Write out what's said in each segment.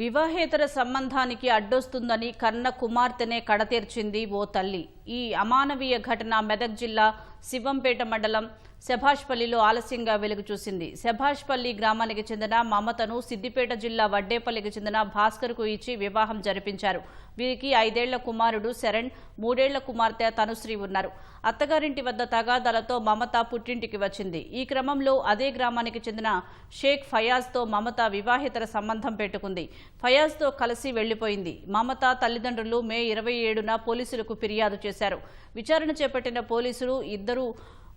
వివాహేతర సంబంధానికి అడ్డొస్తుందని కన్న కుమార్తెనే కడతీర్చింది ఓ తల్లి. ఈ అమానవీయ ఘటన మెదక్ జిల్లా శివంపేట మండలం శభాష్పల్లిలో ఆలస్యంగా వెలుగు చూసింది. శభాష్పల్లి గ్రామానికి చెందిన మమతను సిద్దిపేట జిల్లా వడ్డేపల్లికి చెందిన భాస్కర్కు ఇచ్చి వివాహం జరిపించారు. వీరికి ఐదేళ్ళ కుమారుడు శరణ్ మూడేళ్ళ కుమార్తె తనుశ్రీ ఉన్నారు. అత్తగారింటి వద్ద తగాదాలతో మమత పుట్టింటికి వచ్చింది. ఈ క్రమంలో అదే గ్రామానికి చెందిన షేక్ ఫయాజ్తో మమత వివాహేతర సంబంధం పెట్టుకుంది. ఫయాజ్తో కలిసి వెళ్ళిపోయింది మమత తల్లిదండ్రులు మే ఇరవై ఏడున పోలీసులకు ఫిర్యాదు చేశారు. విచారణ చేపట్టిన పోలీసులు ఇద్దరు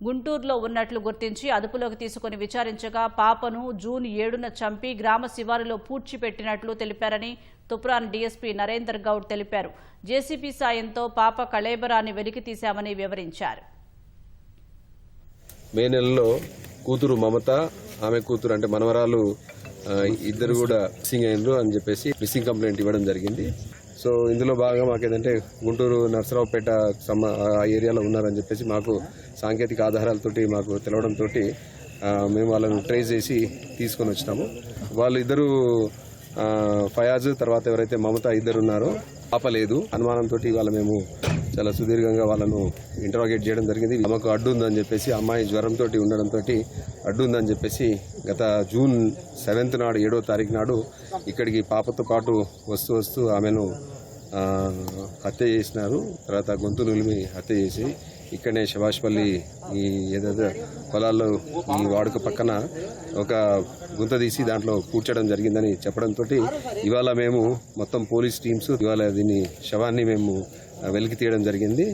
గుంటూరులో ఉన్నట్లు గుర్తించి అదుపులోకి తీసుకుని విచారించగా పాపను జూన్ ఏడున చంపి గ్రామ శివారులో పూడ్చిపెట్టినట్లు తెలిపారని తుప్రాన్ డీఎస్పీ నరేందర్ గౌడ్ తెలిపారు. జేసీపీ సాయంతో పాప కళేబరాన్ని వెలికి తీశామని వివరించారు. మే నెలలో కూతురు మమత ఆమె కూతురు అంటే మనవరాలు ఇద్దరు కూడా మిస్సింగ్ అయినరు అని చెప్పేసి మిస్సింగ్ కంప్లైంట్ ఇవ్వడం జరిగింది. సో ఇందులో భాగంగా మాకు ఏంటంటే గుంటూరు నర్సరావుపేట సమ ఆ ఏరియాలో ఉన్నారని చెప్పేసి మాకు సాంకేతిక ఆధారాలతోటి మాకు తెలవడంతో మేము వాళ్ళని ట్రేస్ చేసి తీసుకొని వచ్చినాము. వాళ్ళు ఇద్దరు ఫయాజ్ తర్వాత ఎవరైతే మమత ఇద్దరు ఉన్నారో ఆపలేదు. అనుమానంతో వాళ్ళ మేము చాలా సుదీర్ఘంగా వాళ్ళను ఇంటరాగేట్ చేయడం జరిగింది. ఆమెకు అడ్డు ఉందని చెప్పేసి అమ్మాయి జ్వరంతో ఉండడంతో అడ్డు ఉందని చెప్పేసి గత జూన్ సెవెంత్ నాడు ఏడో తారీఖు నాడు ఇక్కడికి పాపతో పాటు వస్తూ వస్తూ ఆమెను హత్య చేసినారు. తర్వాత గొంతు నులిమి హత్య చేసి ఇక్కడనే శభాష్పల్లి ఈ ఏదైతే పొలాల్లో ఈ వాడుక పక్కన ఒక గుంత తీసి దాంట్లో కూర్చడం జరిగిందని చెప్పడంతో ఇవాళ మేము మొత్తం పోలీస్ టీమ్స్ ఇవాళ దీన్ని శవాన్ని మేము వెలికి తీయడం జరిగింది.